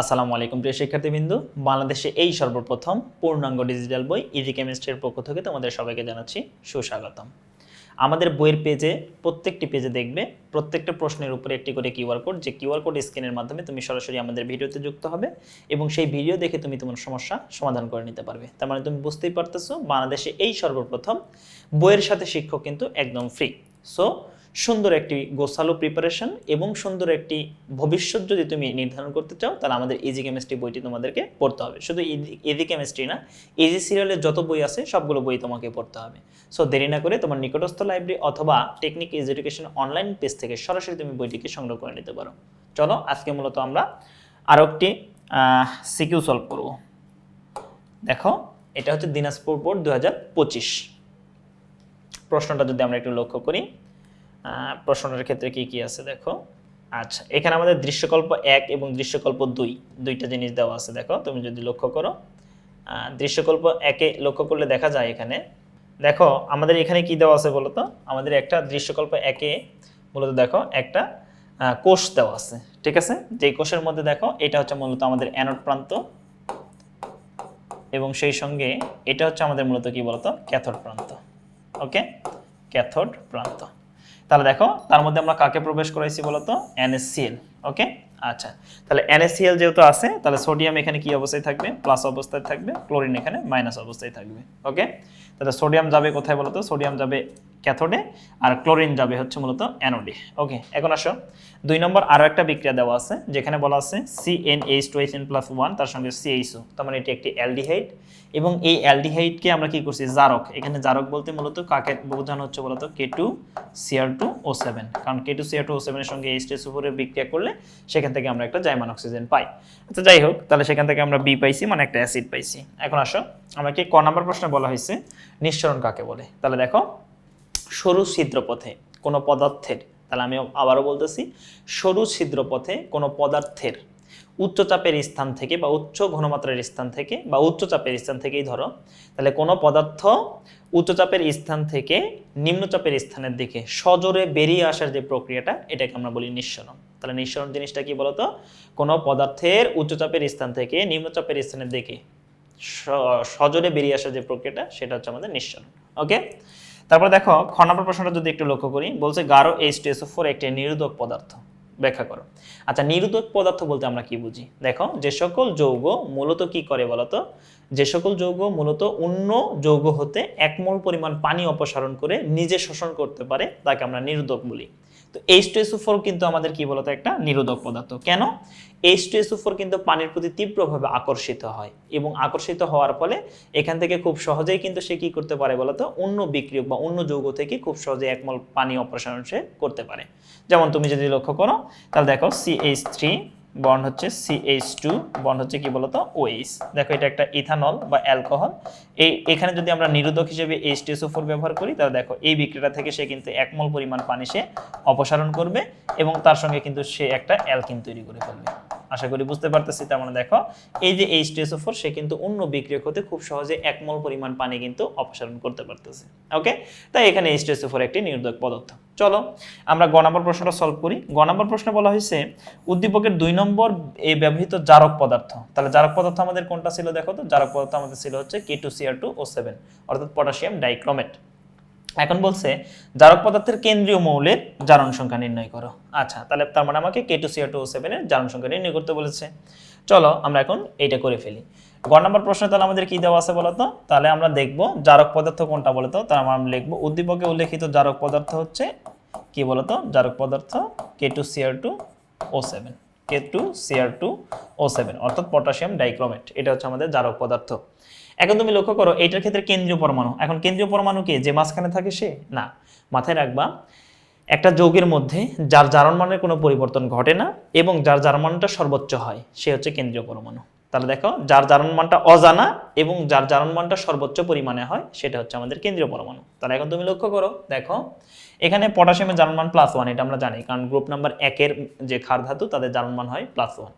আসসালামু আলাইকুম প্রিয় শিক্ষার্থীবৃন্দু। বাংলাদেশে এই সর্বপ্রথম পূর্ণাঙ্গ ডিজিটাল বই ইজি কেমিস্ট্রির পক্ষ থেকে তোমাদের সবাইকে জানাচ্ছি সুস্বাগতম। আমাদের বইয়ের পেজে, প্রত্যেকটি পেজে দেখবে প্রত্যেকটা প্রশ্নের উপরে একটি করে কিউআর কোড, যে কিউআর কোড স্ক্যানের মাধ্যমে তুমি সরাসরি আমাদের ভিডিওতে যুক্ত হবে এবং সেই ভিডিও দেখে তুমি তোমার সমস্যা সমাধান করে নিতে পারবে। তার মানে তুমি বুঝতেই পারতেছো, বাংলাদেশে এই সর্বপ্রথম বইয়ের সাথে শিক্ষক কিন্তু একদম ফ্রি সো সুন্দর একটি গোসালো প্রিপারেশন এবং সুন্দর একটি ভবিষ্যৎ যদি তুমি নির্ধারণ করতে চাও, তাহলে আমাদের ইজি কেমিস্ট্রি বইটি তোমাদেরকে পড়তে হবে। শুধু ইজি কেমিস্ট্রি না ইজি সিরিয়ালের যত বই আছে, সবগুলো বই তোমাকে পড়তে হবে। সো দেরি না করে তোমার নিকটস্থ লাইব্রেরি অথবা technique is education online page থেকে সরাসরি তুমি বইটিকে সংগ্রহ করে নিতে পারো। চলো, আজকে মূলত আমরা আরও একটি সিকিউ সলভ করব। দেখো, এটা হচ্ছে দিনাজপুর বোর্ড দু হাজার পঁচিশ। প্রশ্নটা যদি আমরা একটু লক্ষ্য করি আহ, প্রশ্নটার ক্ষেত্রে কি কি আছে দেখো? আচ্ছা এখানে আমাদের দৃশ্যকল্প এক এবং দৃশ্যকল্প দুই দুইটা জিনিস দেওয়া আছে দেখো তুমি যদি লক্ষ্য করো। দৃশ্যকল্প একে লক্ষ্য করলে দেখা যায় এখানে। দেখো আমাদের এখানে কি দেওয়া আছে বলতো? আমাদের একটা দৃশ্যকল্প একে মূলত দেখো একটা কোষ দেওয়া আছে ঠিক আছে? যে কোষের মধ্যে দেখো এটা হচ্ছে মূলত আমাদের অ্যানোড প্রান্ত এবং সেই সঙ্গে এটা হচ্ছে আমাদের মূলত কি বলতো? ক্যাথোড প্রান্ত ওকে? ক্যাথোড প্রান্ত। তাহলে দেখো, তার মধ্যে আমরা কাকে প্রবেশ করাইছি বলতো? এনএসসিএল ওকে? আচ্ছা তাহলে এনএসিএল যেহেতু আছে, তাহলে সোডিয়াম এখানে কি অবস্থায় থাকবে? প্লাস অবস্থায় থাকবে ক্লোরিন এখানে মাইনাস অবস্থায় থাকবে, ওকে? তাহলে সোডিয়াম যাবে কোথায় বলতো? সোডিয়াম যাবে ক্যাথোডে, আর ক্লোরিন যাবে হচ্ছে মূলত অ্যানোডে। ওকে, এখন আসো। দুই নম্বর আরও একটা বিক্রিয়া দেওয়া আছে, যেখানে বলা আছে C N H two H N plus one তার সঙ্গে সিএইচও তার মানে এটি একটি অ্যালডিহাইড। এবং এই অ্যালডিহাইডকে আমরা কি করছি? জারক। এখানে জারক বলতে মূলত কাকে বোঝানো হচ্ছে বলতো? K two CR two O seven কারণ K two CR two O সেভেনের সঙ্গে এইচ টেস উপরে বিক্রিয়া করলে সেখান থেকে আমরা একটা জাইমান অক্সিজেন পাই। আচ্ছা যাই হোক, তাহলে সেখান থেকে আমরা বি পাইছি মানে একটা অ্যাসিড পাইছি। এখন আসো, আমাকে ক নাম্বার প্রশ্নে বলা হয়েছে, নিঃসরণ কাকে বলে? তাহলে দেখো সরু ছিদ্রপথে কোনো পদার্থের, তাহলে আমি আবারও বলতেছি, সরু ছিদ্রপথে কোনো পদার্থের উচ্চচাপের স্থান থেকে বা উচ্চ ঘনমাত্রার স্থান থেকে বা উচ্চচাপের স্থান থেকেই ধরো, তাহলে কোনো পদার্থ উচ্চচাপের স্থান থেকে নিম্নচাপের স্থানের দিকে সজোরে বেরিয়ে আসার যে প্রক্রিয়াটা, এটাকে আমরা বলি নিঃসরণ। তাহলে নিঃসরণ জিনিসটা কি বলতো? কোনো পদার্থের উচ্চচাপের স্থান থেকে নিম্নচাপের স্থানের দিকে সজোরে বেরিয়ে আসার যে প্রক্রিয়াটা, সেটা হচ্ছে আমাদের নিঃসরণ। ওকে তারপর দেখো, খ নম্বর প্রশ্নটা যদি একটু লক্ষ্য করি, বলছে গারো এইচ টু ফোর একটি নিরোধক পদার্থ। ব্যাখ্যা করো। আচ্ছা নিরোধক পদার্থ বলতে আমরা কি বুঝি? দেখো, যে সকল যৌগ মূলত কি করে বলতো? যে সকল যৌগ মূলত অন্য যৌগ হতে এক মোল পরিমাণ পানি অপসারণ করে নিজে শোষণ করতে পারে, তাকে আমরা নিরোধক বলি। তো এইচ টু এসও ফোর কিন্তু আমাদের কি বলতো একটা নিরোধক পদার্থ। কেন? এইচ টু এসও ফোর কিন্তু পানির প্রতি তীব্রভাবে আকর্ষিত হয় এবং আকর্ষিত হওয়ার ফলে এখান থেকে খুব সহজেই কিন্তু সে কি করতে পারে বলতো? অন্য বিক্রিয়ক বা অন্য যৌগ থেকে খুব সহজে একমল পানি অপসারণ সে করতে পারে। যেমন তুমি যদি লক্ষ্য করো, তাহলে দেখো সি এইচ থ্রি বন্ড হচ্ছে সিএইচ টু বন্ড হচ্ছে কি বলতো? ওএইচ দেখো, এটা একটা ইথানল বা অ্যালকোহল। এই, এখানে যদি আমরা নিরোধক হিসেবে এইচ টিএসও ফোর ব্যবহার করি, তাহলে দেখো, এই বিক্রিয়া থেকে সে কিন্তু একমল পরিমাণ পানি সে অপসারণ করবে এবং তার সঙ্গে কিন্তু সে একটা অ্যালকিন তৈরি করে ফেলবে। আশা করি বুঝতে পারতেছি, তার মানে দেখো, এই যে এইচ টিএসও ফোর সে কিন্তু অন্য বিক্রিয়ক হতে খুব সহজে একমল পরিমাণ পানি কিন্তু অপসারণ করতে পারতেছে ওকে তাই এখানে এইচ টিএসও ফোর একটি নিরোধক পদার্থ। চলো, আমরা গ নম্বর প্রশ্নটা সলভ করি। গ নম্বর প্রশ্নে বলা হয়েছে, উদ্দীপকের দুই নম্বর এই ব্যবহৃত জারক পদার্থ, তাহলে জারক পদার্থ আমাদের কোনটা ছিল দেখো তো? জারক পদার্থ আমাদের ছিল হচ্ছে K two CR two O seven অর্থাৎ পটাশিয়াম ডাইক্রোমেট। এখন বলছে, জারক পদার্থের কেন্দ্রীয় মৌলের জারণ সংখ্যা নির্ণয় করো। আচ্ছা তাহলে তার মানে আমাকে কে টু সিআর টু সেভেনের জারণ সংখ্যা নির্ণয় করতে বলেছে। চলো আমরা এখন এইটা করে ফেলি। গ নম্বর প্রশ্নে তাহলে আমাদের কি দেওয়া আছে বলতো? তাহলে আমরা দেখব জারক পদার্থ কোনটা বলতো? তাহলে আমরা লিখব, উদ্দীপকে উল্লেখিত জারক পদার্থ হচ্ছে কি বলতো? জারক পদার্থ K two CR two O seven K two CR two O seven অর্থাৎ পটাশিয়াম ডাইক্রোমেট। এটা হচ্ছে আমাদের জারক পদার্থ। এখন তুমি লক্ষ্য করো, এইটার ক্ষেত্রে কেন্দ্রীয় পরমাণু। এখন কেন্দ্রীয় পরমাণু কে? যে মাঝখানে থাকে সে? না। মাথায় রাখবা, একটা যৌগের মধ্যে যার জারণ মানের কোনো পরিবর্তন ঘটে না এবং যার জারণ মানটা সর্বোচ্চ হয়, সে হচ্ছে কেন্দ্রীয় পরমাণু। তাহলে দেখো, যার জারণ মানটা অজানা এবং যার জারণ মানটা সর্বোচ্চ পরিমাণে হয়, সেটা হচ্ছে আমাদের কেন্দ্রীয় পরমাণু। তাহলে এখন তুমি লক্ষ্য করো, দেখো, এখানে পটাশিয়ামের জারণ মান প্লাস ওয়ান এটা আমরা জানি, কারণ গ্রুপ নাম্বার একের যে ক্ষার ধাতু তাদের জারণ মান হয় প্লাস ওয়ান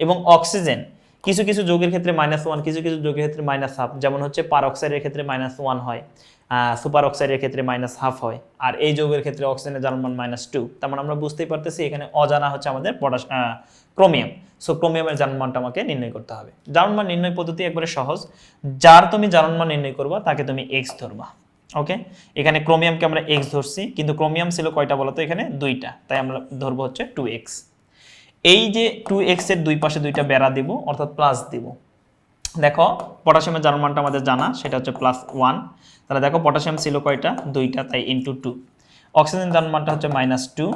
এবং অক্সিজেন কিছু কিছু যোগের ক্ষেত্রে মাইনাস ওয়ান কিছু কিছু যোগের ক্ষেত্রে মাইনাস হাফ যেমন হচ্ছে পার অক্সাইডের ক্ষেত্রে মাইনাস ওয়ান হয় সুপার অক্সাইডের ক্ষেত্রে মাইনাস হাফ হয়, আর এই যৌগের ক্ষেত্রে অক্সিজেনের জার্মান মাইনাস টু তার মানে আমরা বুঝতেই পারতেছি এখানে অজানা হচ্ছে আমাদের পটাশ ক্রোমিয়াম সো ক্রোমিয়ামের জার্মানটা আমাকে নির্ণয় করতে হবে। জার্মান নির্ণয় পদ্ধতি একবারে সহজ, যার তুমি জার্মান নির্ণয় করবা, তাকে তুমি এক্স ধরবা ওকে এখানে ক্রোমিয়ামকে আমরা এক্স ধরছি, কিন্তু ক্রোমিয়াম ছিল কয়টা বলতো? এখানে দুইটা, তাই আমরা ধরবো হচ্ছে টু এক্স এই যে টু এক্সের দুই পাশে দুইটা বেড়া দিব, অর্থাৎ প্লাস দিব। দেখো পটাশিয়ামের জার্মানটা আমাদের জানা, সেটা হচ্ছে প্লাস ওয়ান তাহলে দেখো পটাশিয়াম ছিল কয়টা? দুইটা, তাই ইন্টু টু অক্সিজেন জার্মানটা হচ্ছে মাইনাস টু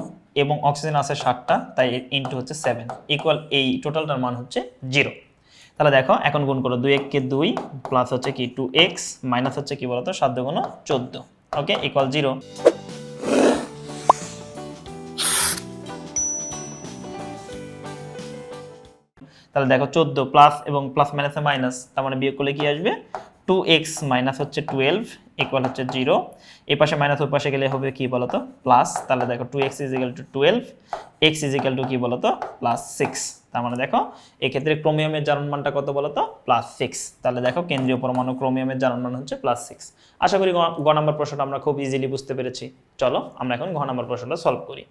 এবং অক্সিজেন আছে সাতটা, তাই ইন্টু হচ্ছে সেভেন ইকুয়াল এই টোটালটার মান হচ্ছে জিরো তাহলে দেখো, এখন গুণ করো দুই এককে দুই প্লাস হচ্ছে কি টু এক্স মাইনাস হচ্ছে কি বলতো, সাত দুগুণ চোদ্দ। ওকে ইকুয়াল জিরো তাহলে দেখো চোদ্দ প্লাস এবং প্লাস মাইনাসে মাইনাস তার মানে বিয়োগ করলে কি আসবে? টু এক্স মাইনাস হচ্ছে টুয়েলভ ইকুয়াল হচ্ছে জিরো এই পাশে মাইনাস ওই পাশে গেলে হবে কি বলতো? প্লাস তাহলে দেখো two X is equal two twelve X is equal two কি বলতো? প্লাস সিক্স তার মানে দেখো, এক্ষেত্রে ক্রোমিয়ামের জারণ মানটা কত বলতো? প্লাস সিক্স তাহলে দেখো কেন্দ্রীয় পরমাণু ক্রোমিয়ামের জারণ মান হচ্ছে প্লাস সিক্স আশা করি গ নম্বর প্রশ্নটা আমরা খুব ইজিলি বুঝতে পেরেছি। চলো, আমরা এখন ঘ নম্বর প্রশ্নটা সলভ করি।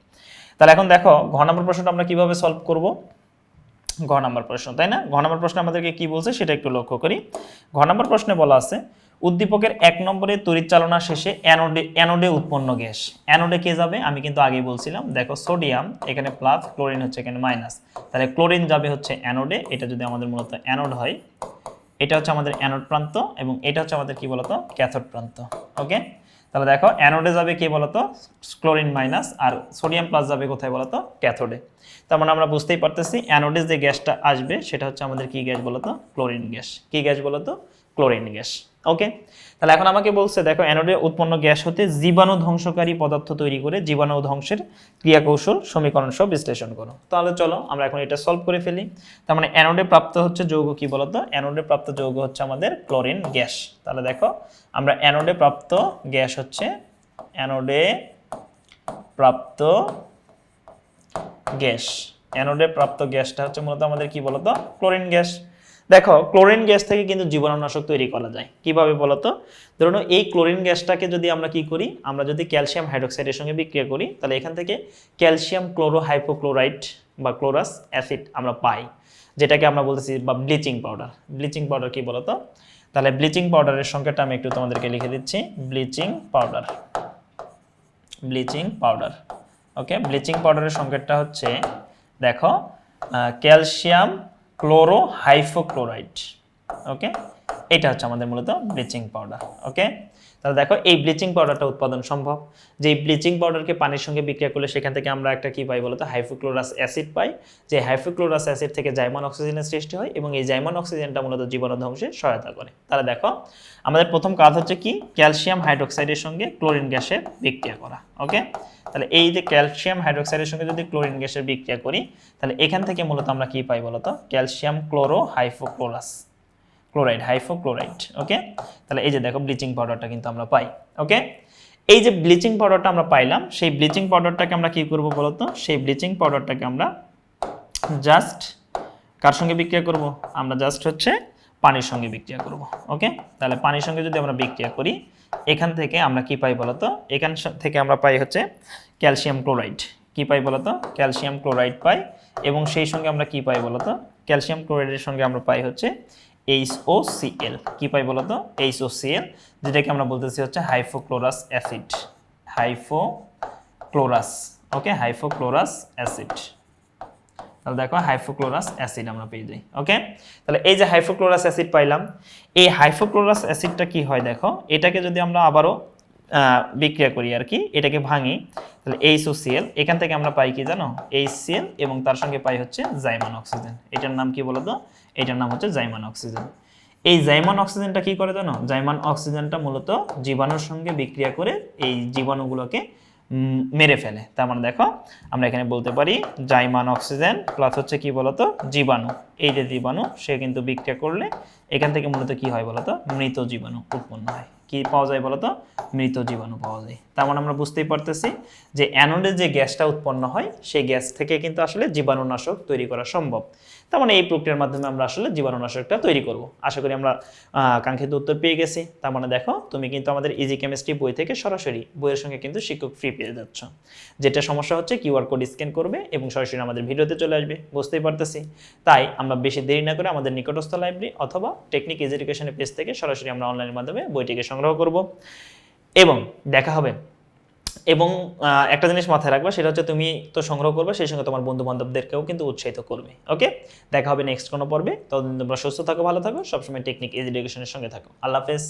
তাহলে এখন দেখো, ঘ নম্বর প্রশ্নটা আমরা কীভাবে সলভ করব? ঘ নম্বর প্রশ্ন, তাই না? ঘ নম্বর প্রশ্ন আমাদেরকে কি বলছে সেটা একটু লক্ষ্য করি। ঘ নম্বর প্রশ্নে বলা আছে, উদ্দীপকের এক নম্বরে তড়িৎ চালনা শেষে অ্যানোডে অ্যানোডে উৎপন্ন গ্যাস। অ্যানোডে কে যাবে? আমি কিন্তু আগেই বলছিলাম, দেখো সোডিয়াম, এখানে প্লাস ক্লোরিন হচ্ছে এখানে মাইনাস তাহলে ক্লোরিন যাবে হচ্ছে অ্যানোডে এটা যদি আমাদের মূলত অ্যানোড হয়, এটা হচ্ছে আমাদের অ্যানোড প্রান্ত এবং এটা হচ্ছে আমাদের কি বলতো? ক্যাথোড প্রান্ত ওকে তাহলে দেখো অ্যানোডে যাবে কে বলতো? ক্লোরিন মাইনাস আর সোডিয়াম প্লাস যাবে কোথায় বলতো? ক্যাথোডে তার মানে আমরা বুঝতেই পারতেছি অ্যানোডে যে গ্যাসটা আসবে, সেটা হচ্ছে আমাদের কি গ্যাস বলতো? Chlorine gas. কি গ্যাস বলতো? ক্লোরিন গ্যাস ওকে তাহলে এখন আমাকে বলছে, দেখো, অ্যানোডে উৎপন্ন গ্যাস হতে জীবাণু ধ্বংসকারী পদার্থ তৈরি করে জীবাণু ধ্বংসের ক্রিয়াকৌশল সমীকরণ সহ বিশ্লেষণ করো। তাহলে চলো, আমরা এখন এটা সলভ করে ফেলি। তার মানে অ্যানোডে প্রাপ্ত হচ্ছে যৌগ কি বলতো? অ্যানোডে প্রাপ্ত যৌগ হচ্ছে আমাদের ক্লোরিন গ্যাস। তাহলে দেখো, আমরা অ্যানোডে প্রাপ্ত গ্যাস হচ্ছে, অ্যানোডে প্রাপ্ত গ্যাস। অ্যানোডে প্রাপ্ত গ্যাসটা হচ্ছে মূলত আমাদের কি বলতো? Chlorine gas. দেখো ক্লোরিন গ্যাস থেকে কিন্তু জীবাণুনাশক তৈরি করা যায়। কীভাবে বলতো? ধরুন এই ক্লোরিন গ্যাসটাকে যদি আমরা কি করি? আমরা যদি ক্যালসিয়াম হাইড্রোক্সাইডের সঙ্গে বিক্রিয়া করি, তাহলে এখান থেকে ক্যালসিয়াম ক্লোরো হাইপোক্লোরাইড বা ক্লোরাস অ্যাসিড আমরা পাই, যেটাকে আমরা বলতেছি বা ব্লিচিং পাউডার ব্লিচিং পাউডার কি বলতো? তাহলে ব্লিচিং পাউডারের সংখ্যাটা আমি একটু তোমাদেরকে লিখে দিচ্ছি। Bleaching powder bleaching powder okay bleaching পাউডারের সংকেতটা হচ্ছে, দেখো ক্যালসিয়াম ক্লোরো হাইফোক্লোরাইড ওকে এটা হচ্ছে আমাদের মূলত ব্লিচিং পাউডার ওকে তাহলে দেখো, এই ব্লিচিং পাউডারটা উৎপাদন সম্ভব। যে ব্লিচিং পাউডারকে পানির সঙ্গে বিক্রিয়া করলে সেখান থেকে আমরা একটা কী পাই বলতো? হাইফোক্লোরাস অ্যাসিড পাই। যে হাইফোক্লোরাস অ্যাসিড থেকে জাইমন অক্সিজেনের সৃষ্টি হয় এবং এই জাইমন অক্সিজেনটা মূলত জীবাণু ধ্বংসে সহায়তা করে। তাহলে দেখো, আমাদের প্রথম কাজ হচ্ছে কি? ক্যালসিয়াম হাইড্রোক্সাইডের সঙ্গে ক্লোরিন গ্যাসের বিক্রিয়া করা ওকে তাহলে এই যে ক্যালসিয়াম হাইড্রোক্সাইডের সঙ্গে যদি ক্লোরিন গ্যাসের বিক্রিয়া করি, তাহলে এখান থেকে মূলত আমরা কী পাই বলতো? Calcium chloro hypochlorous chloride hypochloride okay তাহলে এই যে দেখো ব্লিচিং পাউডারটা কিন্তু আমরা পাই ওকে এই যে ব্লিচিং পাউডারটা আমরা পাইলাম, সেই ব্লিচিং পাউডারটাকে আমরা কি করব বলতো? সেই ব্লিচিং পাউডারটাকে আমরা জাস্ট কার সঙ্গে বিক্রিয়া করব? আমরা জাস্ট হচ্ছে পানির সঙ্গে বিক্রিয়া করব ওকে তাহলে পানির সঙ্গে যদি আমরা বিক্রিয়া করি, এখান থেকে আমরা কি পাই বলতো? এখান থেকে আমরা পাই হচ্ছে ক্যালসিয়াম ক্লোরাইড কি পাই বলতো? ক্যালসিয়াম ক্লোরাইড পাই এবং সেই সঙ্গে আমরা কি পাই বলতো? ক্যালসিয়াম ক্লোরাইডের সঙ্গে আমরা পাই হচ্ছে এইচ ও কি পাই বলো এইচ ও সিএল যেটাকে আমরা বলতেছি হচ্ছে হাইফোক্লোরাস অ্যাসিড। হাইফোক্লোরাস, ওকে? হাইফোক্লোরাস অ্যাসিড। তাহলে দেখো হাইফোক্লোরাস অ্যাসিড আমরা পেয়ে যাই, ওকে? তাহলে এই যে হাইফোক্লোরাস অ্যাসিড পাইলাম, এই হাইফোক্লোরাস অ্যাসিডটা কি হয় দেখো? এটাকে যদি আমরা আবারও বিক্রিয়া করি আর কি, এটাকে ভাঙি। তাহলে এইচওসিএল এখান থেকে আমরা পাই কি জানো? এইচ এইচসিএল এবং তার সঙ্গে পাই হচ্ছে জাইমান অক্সিজেন। এটার নাম কি বলতো? এটার নাম হচ্ছে জাইমান অক্সিজেন। এই জাইমান অক্সিজেনটা কি করে জানো? জাইমান অক্সিজেনটা মূলত জীবাণুর সঙ্গে বিক্রিয়া করে এই জীবাণুগুলোকে মেরে ফেলে। তার মানে দেখো, আমরা এখানে বলতে পারি জাইমান অক্সিজেন প্লাস হচ্ছে কি বলতো? জীবাণু। এই যে জীবাণু, সে কিন্তু বিক্রিয়া করলে এখান থেকে মূলত কি হয় বলতো? মৃত জীবাণু উৎপন্ন হয়। কি পাওয়া যায় বলতো? মৃত জীবাণু পাওয়া যায়। তার মানে আমরা বুঝতেই পারতেছি যে অ্যানোডে যে গ্যাসটা উৎপন্ন হয়, সেই গ্যাস থেকে কিন্তু আসলে জীবাণুনাশক তৈরি করা সম্ভব। তার মানে এই প্রক্রিয়ার মাধ্যমে আমরা আসলে জীবাণুনাশকটা তৈরি করব। আশা করি আমরা কাঙ্ক্ষিত উত্তর পেয়ে গেছি। তার মানে দেখো, তুমি কিন্তু আমাদের ইজি কেমিস্ট্রি বই থেকে সরাসরি বইয়ের সঙ্গে কিন্তু শিক্ষক ফ্রি পেয়ে যাচ্ছ। যেটা সমস্যা হচ্ছে কিউআর কোড স্ক্যান করবে এবং সরাসরি আমাদের ভিডিওতে চলে আসবে। বুঝতেই পারতেছি। তাই আমরা বেশি দেরি না করে আমাদের নিকটস্থ লাইব্রেরি অথবা টেকনিক ইজ এডুকেশনের পেজ থেকে সরাসরি আমরা অনলাইনের মাধ্যমে বইটিকে সংগ্রহ করব। এবং দেখা হবে এবং একটা জিনিস মাথায় রাখবা, সেটা হচ্ছে তুমি তো সংগ্রহ করবে, সেই সঙ্গে তোমার বন্ধু বান্ধবদেরকেও কিন্তু উৎসাহিত করবে, ওকে? দেখা হবে নেক্সট কোনো পর্বে, ততদিন তোমরা সুস্থ থাকো, ভালো থাকো, সবসময় টেকনিক এডুকেশনের সঙ্গে থাকো। আল্লাহ হাফেজ।